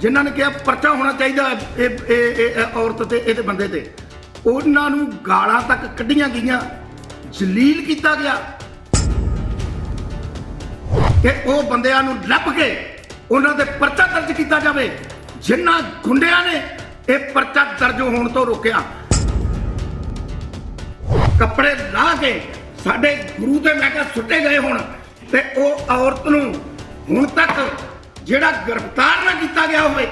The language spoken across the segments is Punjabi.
ਜਿਨ੍ਹਾਂ ਨੇ ਕਿਹਾ ਪਰਚਾ ਹੋਣਾ ਚਾਹੀਦਾ ਇਹ ਇਹ, ਇਹ- ਔਰਤ ਤੇ ਇਹਦੇ ਬੰਦੇ ਤੇ। ਉਹਨਾਂ ਨੂੰ ਗਾਲਾਂ ਤੱਕ ਕੱਢੀਆਂ ਗਈਆਂ, ਜਲੀਲ ਕੀਤਾ ਗਿਆ। ਕਿ ਉਹ ਬੰਦਿਆਂ ਨੂੰ ਲੱਭ ਕੇ ਉਹਨਾਂ ਦੇ ਪਰਚਾ ਦਰਜ ਕੀਤਾ ਜਾਵੇ। ਜਿਨ੍ਹਾਂ ਗੁੰਡਿਆਂ ਨੇ ਇਹ ਪਰਚਾ ਦਰਜ ਹੋਣ ਤੋਂ ਰੋਕਿਆ। ਕੱਪੜੇ ਲਾ ਕੇ ਸਾਡੇ ਗੁਰੂ ਤੇ ਮੈਂ ਕਿਹਾ ਸੁੱਟੇ ਗਏ ਹੁਣ ਤੇ ਉਹ ਔਰਤ ਨੂੰ ਹੁਣ ਤੱਕ ਜਿਹੜਾ ਗ੍ਰਿਫਤਾਰ ਨਾ ਕੀਤਾ ਗਿਆ ਹੋਵੇ,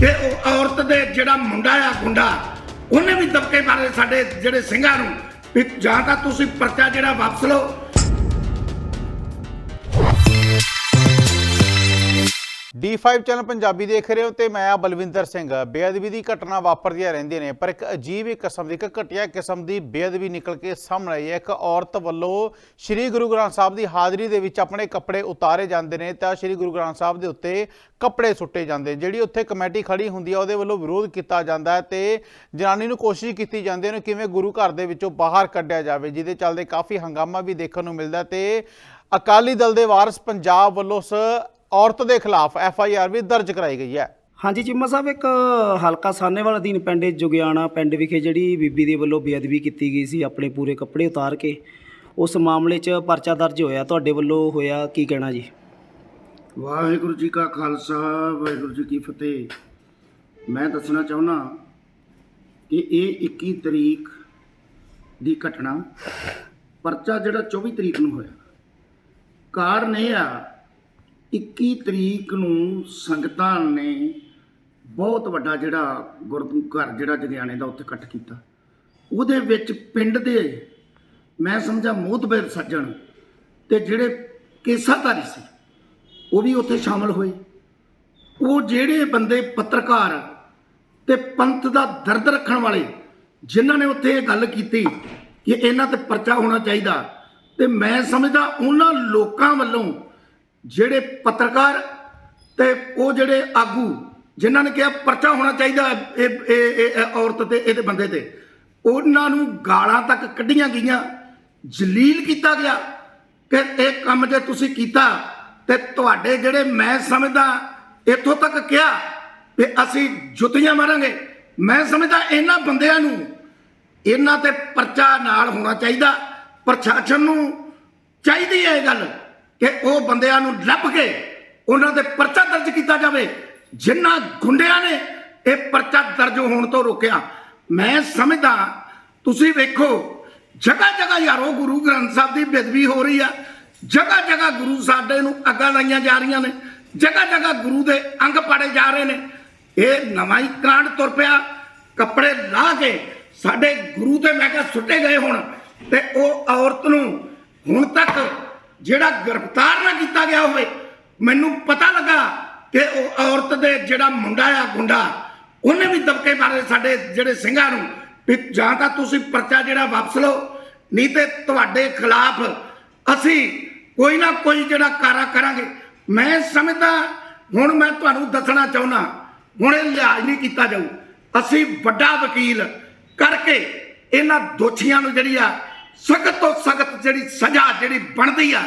ਤੇ ਉਹ ਔਰਤ ਦੇ ਜਿਹੜਾ ਮੁੰਡਾ ਆ, ਗੁੰਡਾ, ਉਹਨੇ ਵੀ ਦਬਕੇ ਮਾਰੇ ਸਾਡੇ ਜਿਹੜੇ ਸਿੰਘਾਂ ਨੂੰ, ਵੀ ਜਾਂ ਤਾਂ ਤੁਸੀਂ ਪਰਚਾ ਜਿਹੜਾ ਵਾਪਸ ਲਓ D5 ਚੈਨਲ ਪੰਜਾਬੀ ਦੇਖ ਰਹੇ ਹੋ ਤੇ ਮੈਂ ਆ ਬਲਵਿੰਦਰ ਸਿੰਘ। ਬੇਅਦਬੀ ਦੀ ਘਟਨਾ ਵਾਪਰਦੀਆਂ ਰਹਿੰਦੀਆਂ ਨੇ, ਪਰ ਇੱਕ ਅਜੀਬ ਹੀ ਕਿਸਮ ਦੀ, ਇੱਕ ਘਟੀਆ ਕਿਸਮ ਦੀ ਬੇਅਦਬੀ ਨਿਕਲ ਕੇ ਸਾਹਮਣੇ ਆਈ ਹੈ। ਇੱਕ ਔਰਤ ਵੱਲੋਂ ਸ੍ਰੀ ਗੁਰੂ ਗ੍ਰੰਥ ਸਾਹਿਬ ਦੀ ਹਾਜ਼ਰੀ ਦੇ ਵਿੱਚ ਆਪਣੇ ਕੱਪੜੇ ਉਤਾਰੇ ਜਾਂਦੇ ਨੇ ਤਾਂ ਸ੍ਰੀ ਗੁਰੂ ਗ੍ਰੰਥ ਸਾਹਿਬ ਦੇ ਉੱਤੇ ਕੱਪੜੇ ਸੁੱਟੇ ਜਾਂਦੇ ਜਿਹੜੀ ਉੱਥੇ ਕਮੇਟੀ ਖੜੀ ਹੁੰਦੀ ਹੈ, ਉਹਦੇ ਵੱਲੋਂ ਵਿਰੋਧ ਕੀਤਾ ਜਾਂਦਾ ਹੈ ਤੇ ਜਨਾਨੀ ਨੂੰ ਕੋਸ਼ਿਸ਼ ਕੀਤੀ ਜਾਂਦੀ ਹੈ ਕਿਵੇਂ ਗੁਰੂ ਘਰ ਦੇ ਵਿੱਚੋਂ ਬਾਹਰ ਕੱਢਿਆ ਜਾਵੇ, ਜਿਹਦੇ ਚੱਲਦੇ ਕਾਫੀ ਹੰਗਾਮਾ ਵੀ ਦੇਖਣ ਨੂੰ ਮਿਲਦਾ ਹੈ ਤੇ ਅਕਾਲੀ ਦਲ ਦੇ ਵਾਰਸ ਪੰਜਾਬ ਵੱਲੋਂ ਉਸ ਔਰਤ ਦੇ ਖਿਲਾਫ ਐਫ ਆਈ ਆਰ ਵੀ ਦਰਜ ਕਰਾਈ ਗਈ ਹੈ। ਹਾਂਜੀ ਚਿੰਮਾ ਸਾਹਿਬ ਇੱਕ ਹਲਕਾ ਸਾਹਨੇਵਾਲ ਅਧੀਨ ਪਿੰਡ ਜੁਗਿਆਣਾ ਪਿੰਡ ਵਿਖੇ ਜਿਹੜੀ ਬੀਬੀ ਦੇ ਵੱਲੋਂ ਬੇਅਦਬੀ ਕੀਤੀ ਗਈ ਸੀ ਆਪਣੇ ਪੂਰੇ ਕੱਪੜੇ ਉਤਾਰ ਕੇ ਉਸ ਮਾਮਲੇ 'ਚ ਪਰਚਾ ਦਰਜ ਹੋਇਆ। ਤੁਹਾਡੇ ਵੱਲੋਂ ਹੋਇਆ ਕੀ ਕਹਿਣਾ ਜੀ? ਵਾਹਿਗੁਰੂ ਜੀ ਕਾ ਖਾਲਸਾ ਵਾਹਿਗੁਰੂ ਜੀ ਕੀ ਫਤਿਹ। ਮੈਂ ਦੱਸਣਾ ਚਾਹੁੰਦਾ ਕਿ ਇਹ 21 ਤਰੀਕ ਦੀ ਘਟਨਾ ਪਰਚਾ ਜਿਹੜਾ 24 ਤਰੀਕ ਨੂੰ ਹੋਇਆ। ਕਾਰਨ ਇਹ ਆ 21 ਤਰੀਕ ਨੂੰ ਸੰਗਤਾਂ ਨੇ ਬਹੁਤ ਵੱਡਾ ਜਿਹੜਾ ਗੁਰੂ ਘਰ ਜਿਹੜਾ ਜਗਿਆਣੇ ਦਾ ਉੱਥੇ ਇਕੱਠ ਕੀਤਾ। ਉਹਦੇ ਵਿੱਚ ਪਿੰਡ ਦੇ ਮੈਂ ਸਮਝਾ ਮੋਤਬਰ ਸੱਜਣ ਤੇ ਜਿਹੜੇ ਕੇਸਾਧਾਰੀ ਸੀ, ਉਹ ਵੀ ਉੱਥੇ ਸ਼ਾਮਲ ਹੋਏ। ਉਹ ਜਿਹੜੇ ਬੰਦੇ ਪੱਤਰਕਾਰ ਤੇ ਪੰਥ ਦਾ ਦਰਦ ਰੱਖਣ ਵਾਲੇ, ਜਿਨ੍ਹਾਂ ਨੇ ਉੱਥੇ ਇਹ ਗੱਲ ਕੀਤੀ ਕਿ ਇਹਨਾਂ ਤੇ ਪਰਚਾ ਹੋਣਾ ਚਾਹੀਦਾ ਤੇ ਮੈਂ ਸਮਝਦਾ ਉਹਨਾਂ ਲੋਕਾਂ ਵੱਲੋਂ ਜਿਹੜੇ ਪੱਤਰਕਾਰ ਤੇ ਉਹ ਜਿਹੜੇ ਆਗੂ, ਜਿਨ੍ਹਾਂ ਨੇ ਕਿਹਾ ਪਰਚਾ ਹੋਣਾ ਚਾਹੀਦਾ ਇਹ ਇਹ, ਇਹ- ਔਰਤ ਤੇ ਇਹਦੇ ਬੰਦੇ ਤੇ, ਉਹਨਾਂ ਨੂੰ ਗਾਲਾਂ ਤੱਕ ਕੱਢੀਆਂ ਗਈਆਂ, ਜਲੀਲ ਕੀਤਾ ਗਿਆ ਕਿ ਇਹ ਕੰਮ ਜੇ ਤੁਸੀਂ ਕੀਤਾ ਤੇ ਤੁਹਾਡੇ ਜਿਹੜੇ ਮੈਂ ਸਮਝਦਾ, ਇੱਥੋਂ ਤੱਕ ਕਿਹਾ ਕਿ ਅਸੀਂ ਜੁੱਤੀਆਂ ਮਾਰਾਂਗੇ। ਮੈਂ ਸਮਝਦਾ ਇਹਨਾਂ ਬੰਦਿਆਂ ਨੂੰ ਇਹਨਾਂ ਤੇ ਪਰਚਾ ਨਾਲ ਹੋਣਾ ਚਾਹੀਦਾ, ਪ੍ਰਸ਼ਾਸਨ ਨੂੰ ਚਾਹੀਦੀ ਹੈ ਇਹ ਗੱਲ। ਕਿ ਉਹ ਬੰਦਿਆਂ ਨੂੰ ਲੱਭ ਕੇ ਉਹਨਾਂ ਤੇ ਪਰਚਾ ਦਰਜ ਕੀਤਾ ਜਾਵੇ। ਜਿਨ੍ਹਾਂ ਗੁੰਡਿਆਂ ਨੇ ਇਹ ਪਰਚਾ ਦਰਜ ਹੋਣ ਤੋਂ ਰੋਕਿਆ। ਮੈਂ ਸਮਝਦਾ, ਤੁਸੀਂ ਵੇਖੋ ਜਗ੍ਹਾ ਜਗ੍ਹਾ ਯਾਰੋ ਗੁਰੂ ਗ੍ਰੰਥ ਸਾਹਿਬ ਦੀ ਬੇਦਬੀ ਹੋ ਰਹੀ ਆ। ਜਗ੍ਹਾ ਜਗ੍ਹਾ ਗੁਰੂ ਸਾਡੇ ਨੂੰ ਅੱਗਾਂ ਲਾਈਆਂ ਜਾ ਰਹੀਆਂ ਨੇ। ਜਗ੍ਹਾ ਜਗ੍ਹਾ ਗੁਰੂ ਦੇ ਅੰਗ ਪਾੜੇ ਜਾ ਰਹੇ ਨੇ। ਇਹ ਨਵਾਂ ਹੀ ਕਾਂਡ ਤੁਰ ਪਿਆ। ਕੱਪੜੇ ਲਾ ਕੇ ਸਾਡੇ ਗੁਰੂ ਤੇ ਮੈਂ ਕਿਹਾ ਸੁੱਟੇ ਗਏ ਹੁਣ ਤੇ ਉਹ ਔਰਤ ਨੂੰ ਹੁਣ ਤੱਕ ਜਿਹੜਾ ਗ੍ਰਿਫਤਾਰ ਨਾ ਕੀਤਾ ਗਿਆ ਹੋਵੇ, ਮੈਨੂੰ ਪਤਾ ਲੱਗਾ ਕਿ ਉਹ ਔਰਤ ਦੇ ਜਿਹੜਾ ਮੁੰਡਾ ਆ, ਗੁੰਡਾ, ਉਹਨੇ ਵੀ ਦਬਕੇ ਮਾਰੇ ਸਾਡੇ ਜਿਹੜੇ ਸਿੰਘਾਂ ਨੂੰ। ਵੀ ਜਾਂ ਤਾਂ ਤੁਸੀਂ ਪਰਚਾ ਜਿਹੜਾ ਵਾਪਸ ਲਓ, ਨਹੀਂ ਤੇ ਤੁਹਾਡੇ ਖਿਲਾਫ ਅਸੀਂ ਕੋਈ ਨਾ ਕੋਈ ਜਿਹੜਾ ਕਾਰਾ ਕਰਾਂਗੇ। ਮੈਂ ਸਮਝਦਾ, ਹੁਣ ਮੈਂ ਤੁਹਾਨੂੰ ਦੱਸਣਾ ਚਾਹੁੰਦਾ, ਹੁਣ ਇਹ ਲਿਹਾਜ਼ ਨਹੀਂ ਕੀਤਾ ਜਾਊ। ਅਸੀਂ ਵੱਡਾ ਵਕੀਲ ਕਰਕੇ ਇਹਨਾਂ ਦੋਸ਼ੀਆਂ ਨੂੰ ਜਿਹੜੀ ਆ ਸਖਤ ਤੋਂ ਸਖਤ ਜਿਹੜੀ ਸਜ਼ਾ ਜਿਹੜੀ ਬਣਦੀ ਆ,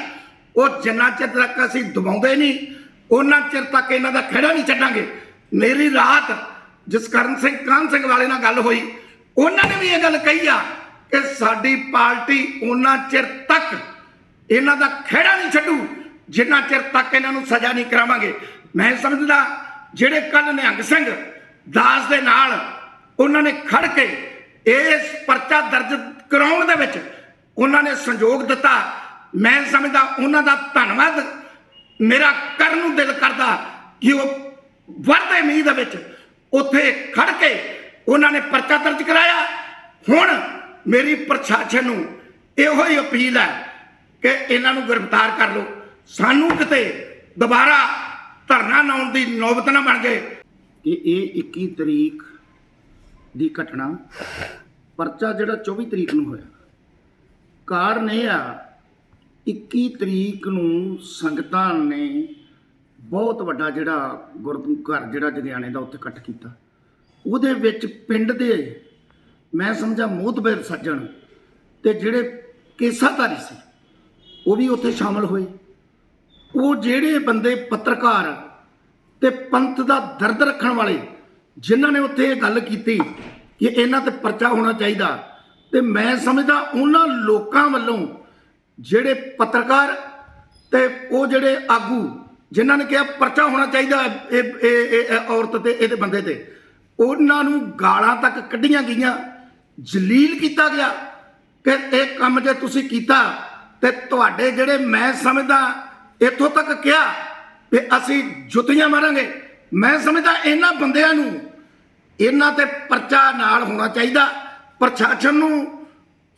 ਉਹ ਜਿੰਨਾ ਚਿਰ ਤੱਕ ਅਸੀਂ ਦਬਾਉਂਦੇ ਨਹੀਂ, ਉਹਨਾਂ ਚਿਰ ਤੱਕ ਇਹਨਾਂ ਦਾ ਖੜਾ ਨਹੀਂ ਛੱਡਾਂਗੇ। ਮੇਰੀ ਰਾਤ ਜਸਕਰਨ ਸਿੰਘ ਕਾਨ ਸਿੰਘ ਵਾਲੇ ਨਾਲ ਗੱਲ ਹੋਈ, ਉਹਨਾਂ ਨੇ ਵੀ ਇਹ ਗੱਲ ਕਹੀ ਆ ਕਿ ਸਾਡੀ ਪਾਰਟੀ ਉਹਨਾਂ ਚਿਰ ਤੱਕ ਇਹਨਾਂ ਦਾ ਖਹਿੜਾ ਨਹੀਂ ਛੱਡੂ, ਜਿੰਨਾ ਚਿਰ ਤੱਕ ਇਹਨਾਂ ਨੂੰ ਸਜ਼ਾ ਨਹੀਂ ਕਰਾਵਾਂਗੇ। ਮੈਂ ਸਮਝਦਾ, ਜਿਹੜੇ ਕੱਲ ਨਿਹੰਗ ਸਿੰਘ ਦਾਸ ਦੇ ਨਾਲ ਉਹਨਾਂ ਨੇ ਖੜ ਕੇ ਇਸ ਪਰਚਾ ਦਰਜ ਕਰਾਉਣ ਦੇ ਵਿੱਚ ਉਹਨਾਂ ਨੇ ਸੰਯੋਗ ਦਿੱਤਾ। ਮੈਂ ਸਮਝਦਾ ਉਹਨਾਂ ਦਾ ਧੰਨਵਾਦ ਮੇਰਾ ਕਰਨ ਨੂੰ ਦਿਲ ਕਰਦਾ ਕਿ ਉਹ ਵਰਦੇ ਮੀਂਹ ਦੇ ਵਿੱਚ ਉੱਥੇ ਖੜ ਕੇ ਉਹਨਾਂ ਨੇ ਪਰਚਾ ਦਰਜ ਕਰਾਇਆ। ਹੁਣ ਮੇਰੀ ਪ੍ਰਸ਼ਾਸਨ ਨੂੰ ਇਹੋ ਹੀ ਅਪੀਲ ਹੈ ਕਿ ਇਹਨਾਂ ਨੂੰ ਗ੍ਰਿਫਤਾਰ ਕਰ ਲਓ। ਸਾਨੂੰ ਕਿਤੇ ਦੁਬਾਰਾ ਧਰਨਾ ਲਾਉਣ ਦੀ ਨੌਬਤ ਨਾ ਬਣ ਜਾਏ। ਕਿ ਇਹ 21 ਤਰੀਕ ਦੀ ਘਟਨਾ ਪਰਚਾ ਜਿਹੜਾ 24 ਤਰੀਕ ਨੂੰ ਹੋਇਆ। ਕਾਰਨ ਇਹ ਆ 21 ਤਰੀਕ ਨੂੰ ਸੰਗਤਾਂ ਨੇ ਬਹੁਤ ਵੱਡਾ ਜਿਹੜਾ ਗੁਰੂ ਘਰ ਜਿਹੜਾ ਜਗਿਆਣੇ ਦਾ ਉੱਥੇ ਇਕੱਠ ਕੀਤਾ। ਉਹਦੇ ਵਿੱਚ ਪਿੰਡ ਦੇ ਮੈਂ ਸਮਝਾ ਮੋਤਬਰ ਸੱਜਣ ਤੇ ਜਿਹੜੇ ਕੇਸਾਧਾਰੀ ਸੀ, ਉਹ ਵੀ ਉੱਥੇ ਸ਼ਾਮਲ ਹੋਏ। ਉਹ ਜਿਹੜੇ ਬੰਦੇ ਪੱਤਰਕਾਰ ਤੇ ਪੰਥ ਦਾ ਦਰਦ ਰੱਖਣ ਵਾਲੇ ਜਿਨ੍ਹਾਂ ਨੇ ਉੱਥੇ ਇਹ ਗੱਲ ਕੀਤੀ ਕਿ ਇਹਨਾਂ ਤੇ ਪਰਚਾ ਹੋਣਾ ਚਾਹੀਦਾ, ਤੇ ਮੈਂ ਸਮਝਦਾ ਉਹਨਾਂ ਲੋਕਾਂ ਵੱਲੋਂ ਜਿਹੜੇ ਪੱਤਰਕਾਰ ਤੇ ਉਹ ਜਿਹੜੇ ਆਗੂ, ਜਿਨ੍ਹਾਂ ਨੇ ਕਿਹਾ ਪਰਚਾ ਹੋਣਾ ਚਾਹੀਦਾ ਇਹ, ਇਹ- ਇਹ ਇਹ ਔਰਤ ਤੇ ਇਹਦੇ ਬੰਦੇ ਤੇ, ਉਹਨਾਂ ਨੂੰ ਗਾਲਾਂ ਤੱਕ ਕੱਢੀਆਂ ਗਈਆਂ, ਜਲੀਲ ਕੀਤਾ ਗਿਆ ਕਿ ਇਹ ਕੰਮ ਜੇ ਤੁਸੀਂ ਕੀਤਾ, ਤੇ ਤੁਹਾਡੇ ਜਿਹੜੇ ਮੈਂ ਸਮਝਦਾ ਇੱਥੋਂ ਤੱਕ ਕਿਹਾ ਕਿ ਅਸੀਂ ਜੁੱਤੀਆਂ ਮਾਰਾਂਗੇ। ਮੈਂ ਸਮਝਦਾ ਇਹਨਾਂ ਬੰਦਿਆਂ ਨੂੰ ਇਹਨਾਂ ਤੇ ਪਰਚਾ ਨਾਲ ਹੋਣਾ ਚਾਹੀਦਾ। ਪ੍ਰਸ਼ਾਸਨ ਨੂੰ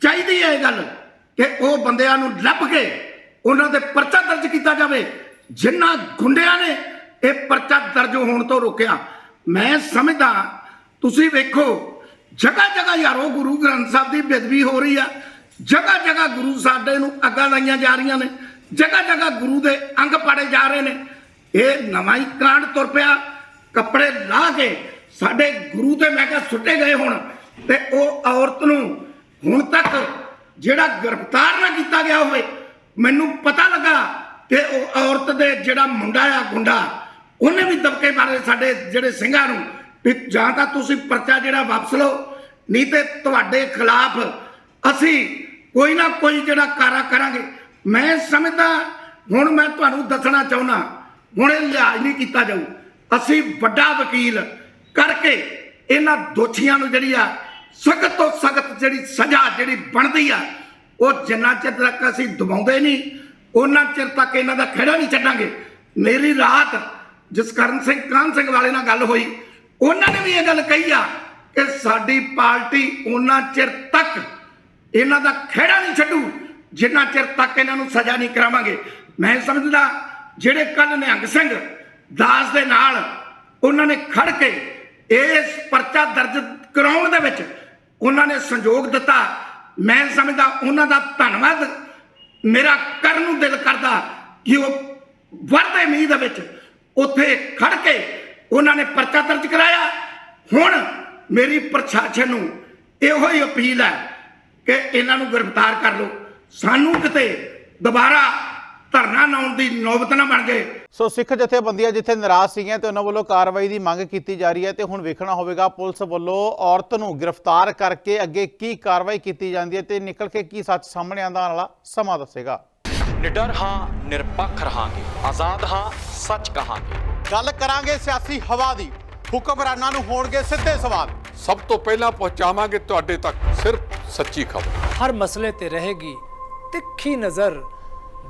ਚਾਹੀਦੀ ਹੈ ਇਹ ਗੱਲ ਕਿ ਉਹ ਬੰਦਿਆਂ ਨੂੰ ਲੱਭ ਕੇ ਉਹਨਾਂ ਤੇ ਪਰਚਾ ਦਰਜ ਕੀਤਾ ਜਾਵੇ। ਜਿਨ੍ਹਾਂ ਗੁੰਡਿਆਂ ਨੇ ਇਹ ਪਰਚਾ ਦਰਜ ਹੋਣ ਤੋਂ ਰੋਕਿਆ। ਮੈਂ ਸਮਝਦਾ, ਤੁਸੀਂ ਵੇਖੋ ਜਗ੍ਹਾ ਜਗ੍ਹਾ ਯਾਰੋ ਗੁਰੂ ਗ੍ਰੰਥ ਸਾਹਿਬ ਦੀ ਬੇਦਬੀ ਹੋ ਰਹੀ ਆ। ਜਗ੍ਹਾ ਜਗ੍ਹਾ ਗੁਰੂ ਸਾਡੇ ਨੂੰ ਅੱਗਾਂ ਲਾਈਆਂ ਜਾ ਰਹੀਆਂ ਨੇ। ਜਗ੍ਹਾ ਜਗ੍ਹਾ ਗੁਰੂ ਦੇ ਅੰਗ ਪਾੜੇ ਜਾ ਰਹੇ ਨੇ। ਇਹ ਨਵਾਂ ਹੀ ਕਾਂਡ ਤੁਰ ਪਿਆ। ਕੱਪੜੇ ਲਾ ਕੇ ਸਾਡੇ ਗੁਰੂ ਤੇ ਮੈਂ ਕਿਹਾ ਸੁੱਟੇ ਗਏ ਹੁਣ ਤੇ ਉਹ ਔਰਤ ਨੂੰ ਹੁਣ ਤੱਕ ਜਿਹੜਾ ਗ੍ਰਿਫਤਾਰ ਨਾ ਕੀਤਾ ਗਿਆ ਹੋਵੇ, ਮੈਨੂੰ ਪਤਾ ਲੱਗਾ ਕਿ ਉਹ ਔਰਤ ਦੇ ਜਿਹੜਾ ਮੁੰਡਾ ਆ ਗੁੰਡਾ, ਉਹਨੇ ਵੀ ਦਬਕੇ ਮਾਰੇ ਸਾਡੇ ਜਿਹੜੇ ਸਿੰਘਾਂ ਨੂੰ ਵੀ ਜਾਂ ਤਾਂ ਤੁਸੀਂ ਪਰਚਾ ਜਿਹੜਾ ਵਾਪਸ ਲਓ, ਨਹੀਂ ਤੇ ਤੁਹਾਡੇ ਖਿਲਾਫ ਅਸੀਂ ਕੋਈ ਨਾ ਕੋਈ ਜਿਹੜਾ ਕਾਰਾ ਕਰਾਂਗੇ। ਮੈਂ ਸਮਝਦਾ, ਹੁਣ ਮੈਂ ਤੁਹਾਨੂੰ ਦੱਸਣਾ ਚਾਹੁੰਦਾ ਹੁਣ ਇਹ ਲਿਹਾਜ਼ ਨਹੀਂ ਕੀਤਾ ਜਾਊ। ਅਸੀਂ ਵੱਡਾ ਵਕੀਲ ਕਰਕੇ ਇਹਨਾਂ ਦੋਸ਼ੀਆਂ ਨੂੰ ਜਿਹੜੀ ਆ ਸਖਤ ਤੋਂ ਸਖਤ ਜਿਹੜੀ ਸਜ਼ਾ ਜਿਹੜੀ ਬਣਦੀ ਆ, ਉਹ ਜਿੰਨਾ ਚਿਰ ਤੱਕ ਅਸੀਂ ਦਬਾਉਂਦੇ ਨਹੀਂ, ਉਹਨਾਂ ਚਿਰ ਤੱਕ ਇਹਨਾਂ ਦਾ ਖੜਾ ਨਹੀਂ ਛੱਡਾਂਗੇ। ਮੇਰੀ ਰਾਤ ਜਸਕਰਨ ਸਿੰਘ, ਕਾਹਨ ਸਿੰਘ ਵਾਲੇ ਨਾਲ ਗੱਲ ਹੋਈ, ਉਹਨਾਂ ਨੇ ਵੀ ਇਹ ਗੱਲ ਕਹੀ ਆ ਕਿ ਸਾਡੀ ਪਾਰਟੀ ਉਹਨਾਂ ਚਿਰ ਤੱਕ ਇਹਨਾਂ ਦਾ ਖਹਿੜਾ ਨਹੀਂ ਛੱਡੂ, ਜਿੰਨਾ ਚਿਰ ਤੱਕ ਇਹਨਾਂ ਨੂੰ ਸਜ਼ਾ ਨਹੀਂ ਕਰਾਵਾਂਗੇ। ਮੈਂ ਸਮਝਦਾ ਜਿਹੜੇ ਕੱਲ ਨਿਹੰਗ ਸਿੰਘ ਦਾਸ ਦੇ ਨਾਲ ਉਹਨਾਂ ਨੇ ਖੜ ਕੇ ਇਸ ਪਰਚਾ ਦਰਜ ਕਰਾਉਣ ਦੇ ਵਿੱਚ ਉਹਨਾਂ ਨੇ ਸੰਯੋਗ ਦਿੱਤਾ, ਮੈਂ ਸਮਝਦਾ ਉਹਨਾਂ ਦਾ ਧੰਨਵਾਦ ਮੇਰਾ ਕਰਨ ਨੂੰ ਦਿਲ ਕਰਦਾ ਕਿ ਉਹ ਵਰਦੇ ਮੀਂਹ ਦੇ ਵਿੱਚ ਉੱਥੇ ਖੜ ਕੇ ਉਹਨਾਂ ਨੇ ਪਰਚਾ ਦਰਜ ਕਰਾਇਆ। ਹੁਣ ਮੇਰੀ ਪ੍ਰਸ਼ਾਸਨ ਨੂੰ ਇਹੋ ਹੀ ਅਪੀਲ ਹੈ ਕਿ ਇਹਨਾਂ ਨੂੰ ਗ੍ਰਿਫਤਾਰ ਕਰ ਲਓ। ਸਾਨੂੰ ਕਿਤੇ ਦੁਬਾਰਾ ਧਰਨਾ ਲਾਉਣ ਦੀ ਨੌਬਤ ਨਾ ਬਣ ਜਾਏ। ਸੋ ਸਿੱਖ ਜਥੇਬੰਦੀਆਂ ਜਿੱਥੇ ਨਾਰਾਜ਼ ਸੀਗੀਆਂ ਤੇ ਉਹਨਾਂ ਵੱਲੋਂ ਕਾਰਵਾਈ ਦੀ ਮੰਗ ਕੀਤੀ ਜਾ ਰਹੀ ਹੈ ਤੇ ਹੁਣ ਵੇਖਣਾ ਹੋਵੇਗਾ ਪੁਲਿਸ ਵੱਲੋਂ ਔਰਤ ਨੂੰ ਗ੍ਰਿਫਤਾਰ ਕਰਕੇ ਅੱਗੇ ਕੀ ਕਾਰਵਾਈ ਕੀਤੀ ਜਾਂਦੀ ਹੈ ਤੇ ਨਿਕਲ ਕੇ ਕੀ ਸੱਚ ਸਾਹਮਣੇ ਆਉਂਦਾ ਵਾਲਾ ਸਮਾਂ ਦੱਸੇਗਾ। ਨਿਡਰ ਹਾਂ ਨਿਰਪੱਖ ਰਹਾਂਗੇ। ਆਜ਼ਾਦ ਹਾਂ ਸੱਚ ਕਹਾਂਗੇ। ਗੱਲ ਕਰਾਂਗੇ ਸਿਆਸੀ ਹਵਾ ਦੀ। ਹੁਕਮਰਾਨਾਂ ਨੂੰ ਹੋਣਗੇ ਸਿੱਧੇ ਸਵਾਲ। ਸਭ ਤੋਂ ਪਹਿਲਾਂ ਪਹੁੰਚਾਵਾਂਗੇ ਤੁਹਾਡੇ ਤੱਕ ਸਿਰਫ ਸੱਚੀ ਖਬਰ। ਹਰ ਮਸਲੇ ਤੇ ਰਹੇਗੀ ਤਿੱਖੀ ਨਜ਼ਰ।